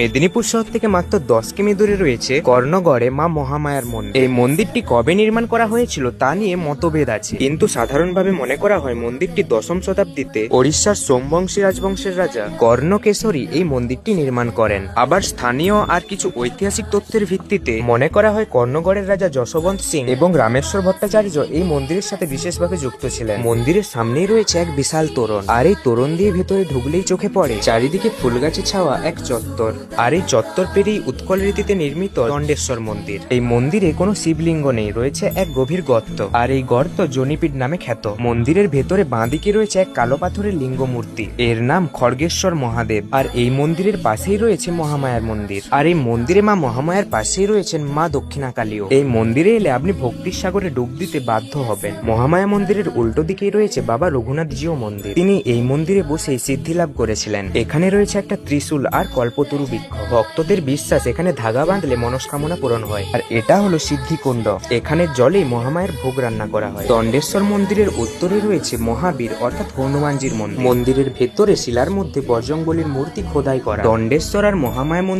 মেদিনীপুর শহর থেকে মাত্র দশ কিমি দূরে রয়েছে কর্ণগড়ে মা মহামায়ার মন্দির। এই মন্দিরটি কবে নির্মাণ করা হয়েছিল তা নিয়ে মতভেদ আছে। কিন্তু সাধারণভাবে মনে করা হয় মন্দিরটি দশম শতাব্দীতে ওড়িশার সোমবংশী রাজবংশের রাজা কর্ণকেশরী এই মন্দিরটি নির্মাণ করেন। আবার স্থানীয় আর কিছু ঐতিহাসিক তথ্যের ভিত্তিতে মনে করা হয় কর্ণগড়ের রাজা যশবন্ত সিং এবং রামেশ্বর ভট্টাচার্য এই মন্দিরের সাথে বিশেষভাবে যুক্ত ছিলেন। মন্দিরের সামনেই রয়েছে এক বিশাল তোরণ। আর এই তোরণ দিয়ে ভেতরে ঢুকলেই চোখে পড়ে। চারিদিকে ফুলগাছে ছাওয়া, এক চত্বর। আর এই চত্বর পেরিয়ে উৎকল রীতিতে নির্মিত দণ্ডেশ্বর মন্দির। এই মন্দিরে কোনো শিবলিঙ্গ নেই, রয়েছে এক গভীর গর্ত। আর এই গর্ত জনিপীঠ নামে খ্যাত। মন্দিরের ভেতরে বাঁদিকে রয়েছে এক কালো পাথরের লিঙ্গ মূর্তি এর নাম খড়গেশ্বর মহাদেব। আর এই মন্দিরের পাশেই রয়েছে মহামায়ার মন্দির। আর এই মন্দিরে মা মহামায়ার পাশেই রয়েছেন মা দক্ষিণা কালীও এই মন্দিরে এলে আপনি ভক্তির সাগরে ডুব দিতে বাধ্য হবেন। মহামায়া মন্দিরের উল্টো দিকেই রয়েছে বাবা রঘুনাথজিও মন্দির। তিনি এই মন্দিরে বসে সিদ্ধি লাভ করেছিলেন। এখানে রয়েছে একটা ত্রিশূল আর কল্পতরু বৃক্ষ ভক্তদের বিশ্বাস এখানে ধাগা বাঁধলে মনস্কামনা পূরণ হয়। আর এটা হলো সিদ্ধিকুণ্ড। এখানে জলে মহামায়ের ভোগ রান্না করা হয়। দণ্ডেশ্বর মন্দিরের উত্তরে রয়েছে মহাবীর, অর্থাৎ হনুমানজির মন্দির। মন্দিরের ভেতরে শিলার মধ্যে বজঙ্গলির মূর্তি খোদাই করা। দণ্ডেশ্বর আর মহামায় মন্দির